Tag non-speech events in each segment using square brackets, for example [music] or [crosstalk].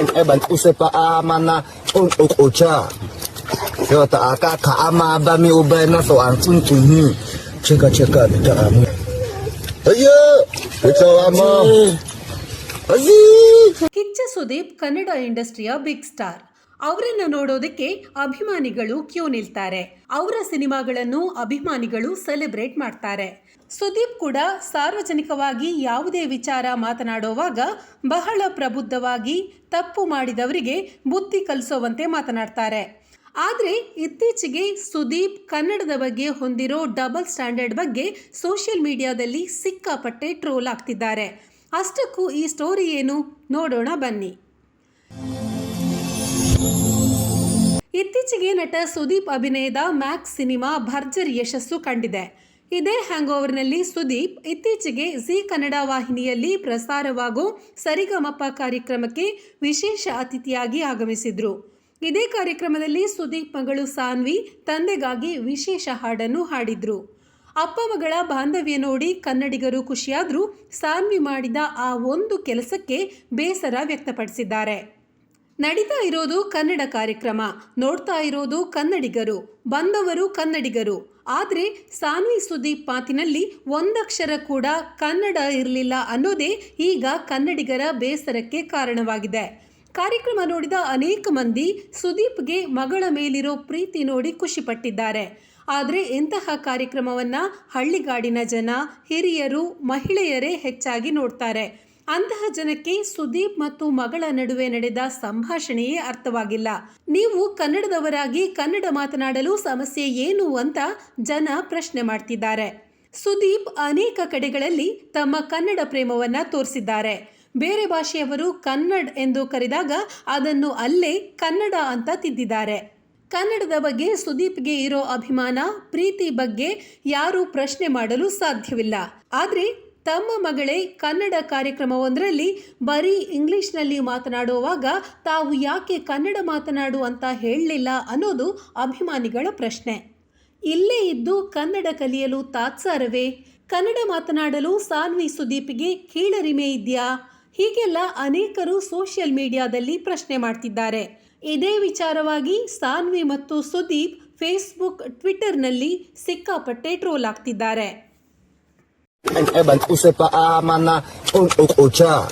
anh em bạn use pa amana on okocha. Yo ta aka ka ama ba mi ubay na so ang tun tun ni. Cheka cheka bita amu. Ayo, bita ama. Azi. Kichcha Sudeep Kannada ಇಂಡಸ್ಟ್ರಿಯ big star ಅವರನ್ನ ನೋಡೋದಕ್ಕೆ ಅಭಿಮಾನಿಗಳು Q ನಿಲ್ತಾರೆ. ಅವರ ಸಿನಿಮಾಗಳನ್ನು ಅಭಿಮಾನಿಗಳು celebrate ಮಾಡ್ತಾರೆ. ಸುದೀಪ್ ಕೂಡ ಸಾರ್ವಜನಿಕವಾಗಿ ಯಾವುದೇ ವಿಚಾರ ಮಾತನಾಡುವಾಗ ಬಹಳ ಪ್ರಬುದ್ಧವಾಗಿ ತಪ್ಪು ಮಾಡಿದವರಿಗೆ ಬುದ್ಧಿ ಕಲಿಸೋವಂತೆ ಮಾತನಾಡ್ತಾರೆ. ಆದರೆ ಇತ್ತೀಚೆಗೆ ಸುದೀಪ್ ಕನ್ನಡದ ಬಗ್ಗೆ ಹೊಂದಿರೋ ಡಬಲ್ ಸ್ಟ್ಯಾಂಡರ್ಡ್ ಬಗ್ಗೆ ಸೋಷಿಯಲ್ ಮೀಡಿಯಾದಲ್ಲಿ ಸಿಕ್ಕಾಪಟ್ಟೆ ಟ್ರೋಲ್ ಆಗ್ತಿದ್ದಾರೆ. ಅಷ್ಟಕ್ಕೂ ಈ ಸ್ಟೋರಿ ಏನು? ನೋಡೋಣ ಬನ್ನಿ. ಇತ್ತೀಚೆಗೆ ನಟ ಸುದೀಪ್ ಅಭಿನಯದ ಮ್ಯಾಕ್ಸ್ ಸಿನಿಮಾ ಭರ್ಜರಿ ಯಶಸ್ಸು ಕಂಡಿದೆ. ಇದೇ ಹ್ಯಾಂಗ್ ಓವರ್ನಲ್ಲಿ ಸುದೀಪ್ ಇತ್ತೀಚೆಗೆ ಜಿ ಕನ್ನಡ ವಾಹಿನಿಯಲ್ಲಿ ಪ್ರಸಾರವಾಗೋ ಸರಿಗಮಪ ಕಾರ್ಯಕ್ರಮಕ್ಕೆ ವಿಶೇಷ ಅತಿಥಿಯಾಗಿ ಆಗಮಿಸಿದ್ರು. ಇದೇ ಕಾರ್ಯಕ್ರಮದಲ್ಲಿ ಸುದೀಪ್ ಮಗಳು ಸಾನ್ವಿ ತಂದೆಗಾಗಿ ವಿಶೇಷ ಹಾಡನ್ನು ಹಾಡಿದ್ರು. ಅಪ್ಪ ಮಗಳ ಬಾಂಧವ್ಯ ನೋಡಿ ಕನ್ನಡಿಗರು ಖುಷಿಯಾದ್ರೂ ಸಾನ್ವಿ ಮಾಡಿದ ಆ ಒಂದು ಕೆಲಸಕ್ಕೆ ಬೇಸರ ವ್ಯಕ್ತಪಡಿಸಿದ್ದಾರೆ. ನಡೀತಾ ಇರೋದು ಕನ್ನಡ ಕಾರ್ಯಕ್ರಮ, ನೋಡ್ತಾ ಇರೋದು ಕನ್ನಡಿಗರು, ಬಂದವರು ಕನ್ನಡಿಗರು. ಆದರೆ ಸಾನ್ವಿ ಸುದೀಪ್ ಮಾತಿನಲ್ಲಿ ಒಂದಕ್ಷರ ಕೂಡ ಕನ್ನಡ ಇರಲಿಲ್ಲ ಅನ್ನೋದೇ ಈಗ ಕನ್ನಡಿಗರ ಬೇಸರಕ್ಕೆ ಕಾರಣವಾಗಿದೆ. ಕಾರ್ಯಕ್ರಮ ನೋಡಿದ ಅನೇಕ ಮಂದಿ ಸುದೀಪ್ಗೆ ಮಗಳ ಮೇಲಿರೋ ಪ್ರೀತಿ ನೋಡಿ ಖುಷಿಪಟ್ಟಿದ್ದಾರೆ. ಆದರೆ ಇಂತಹ ಕಾರ್ಯಕ್ರಮವನ್ನು ಹಳ್ಳಿಗಾಡಿನ ಜನ, ಹಿರಿಯರು, ಮಹಿಳೆಯರೇ ಹೆಚ್ಚಾಗಿ ನೋಡ್ತಾರೆ. ಅಂತಹ ಜನಕ್ಕೆ ಸುದೀಪ್ ಮತ್ತು ಮಗಳ ನಡುವೆ ನಡೆದ ಸಂಭಾಷಣೆಯೇ ಅರ್ಥವಾಗಿಲ್ಲ. ನೀವು ಕನ್ನಡದವರಾಗಿ ಕನ್ನಡ ಮಾತನಾಡಲು ಸಮಸ್ಯೆ ಏನು ಅಂತ ಜನ ಪ್ರಶ್ನೆ ಮಾಡ್ತಿದ್ದಾರೆ. ಸುದೀಪ್ ಅನೇಕ ಕಡೆಗಳಲ್ಲಿ ತಮ್ಮ ಕನ್ನಡ ಪ್ರೇಮವನ್ನ ತೋರಿಸಿದ್ದಾರೆ. ಬೇರೆ ಭಾಷೆಯವರು ಕನ್ನಡ ಎಂದು ಕರೆದಾಗ ಅದನ್ನು ಅಲ್ಲೇ ಕನ್ನಡ ಅಂತ ತಿದ್ದಿದ್ದಾರೆ. ಕನ್ನಡದ ಬಗ್ಗೆ ಸುದೀಪ್ಗೆ ಇರೋ ಅಭಿಮಾನ, ಪ್ರೀತಿ ಬಗ್ಗೆ ಯಾರೂ ಪ್ರಶ್ನೆ ಮಾಡಲು ಸಾಧ್ಯವಿಲ್ಲ. ಆದರೆ ತಮ್ಮ ಮಗಳೇ ಕನ್ನಡ ಕಾರ್ಯಕ್ರಮವೊಂದರಲ್ಲಿ ಬರೀ ಇಂಗ್ಲಿಷ್ನಲ್ಲಿ ಮಾತನಾಡುವಾಗ ತಾವು ಯಾಕೆ ಕನ್ನಡ ಮಾತನಾಡು ಅಂತ ಹೇಳಲಿಲ್ಲ ಅನ್ನೋದು ಅಭಿಮಾನಿಗಳ ಪ್ರಶ್ನೆ. ಇಲ್ಲೇ ಇದ್ದು ಕನ್ನಡ ಕಲಿಯಲು ತಾತ್ಸಾರವೇ? ಕನ್ನಡ ಮಾತನಾಡಲು ಸಾನ್ವಿ ಸುದೀಪ್ಗೆ ಕೀಳರಿಮೆ ಇದೆಯಾ? ಹೀಗೆಲ್ಲ ಅನೇಕರು ಸೋಷಿಯಲ್ ಮೀಡಿಯಾದಲ್ಲಿ ಪ್ರಶ್ನೆ ಮಾಡ್ತಿದ್ದಾರೆ. ಇದೇ ವಿಚಾರವಾಗಿ ಸಾನ್ವಿ ಮತ್ತು ಸುದೀಪ್ ಫೇಸ್ಬುಕ್ ಟ್ವಿಟರ್ನಲ್ಲಿ ಸಿಕ್ಕಾಪಟ್ಟೆ ಟ್ರೋಲ್ ಆಗ್ತಿದ್ದಾರೆ. Eban usepa amana un ocha.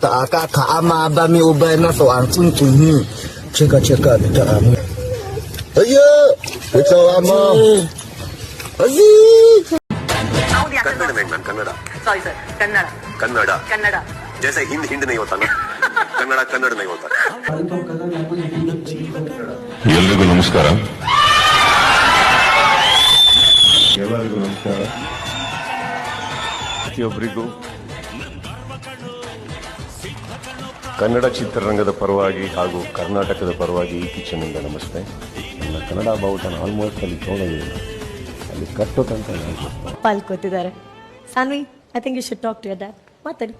tak aka ka ama ba mi ubai na so an tun tun ni. Cheka cheka ta amu. Ayo, kita ama. Azi. Kannada Sorry, sorry. Kanada. Kanada. Kanada. Kanada. Kannada Hind Hind. Hind Kanada, Kanada, Kanada, Kanada, Kannada Kannada नहीं होता एलू नमस्कार एलू नमस्कार ಪ್ರತಿಯೊಬ್ಬರಿಗೂ ಕನ್ನಡ ಚಿತ್ರರಂಗದ ಪರವಾಗಿ ಹಾಗೂ ಕರ್ನಾಟಕದ ಪರವಾಗಿ ಈ ಕಿಚನಿಂದ ನಮಸ್ತೆ ನನ್ನ ಕನ್ನಡ ಬಾವುಟನ ಆಲ್ಮೋಸ್ಟ್ ಅಲ್ಲಿ ತೊಗೊಂಡಿದ್ದೀನಿ ಅಲ್ಲಿ ಕಟ್ಟೋತಂತ ಪಾಲ್ಕೋತಿದ್ದಾರೆ ಪಾಲ್ ಕೂತಿದ್ದಾರೆ Sanvi I think you should talk to your dad ಮಾತಾಡಿ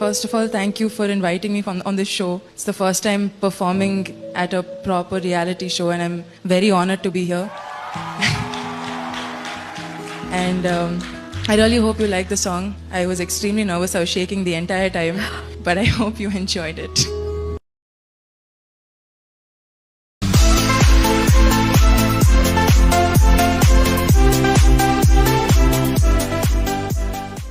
First of all, thank you for inviting me on, on this show. It's the first time performing at a proper reality show, and I'm very honored to be here. And um, I really hope you like the song. I was extremely nervous, I was shaking the entire time, but I [laughs] hope you enjoyed it.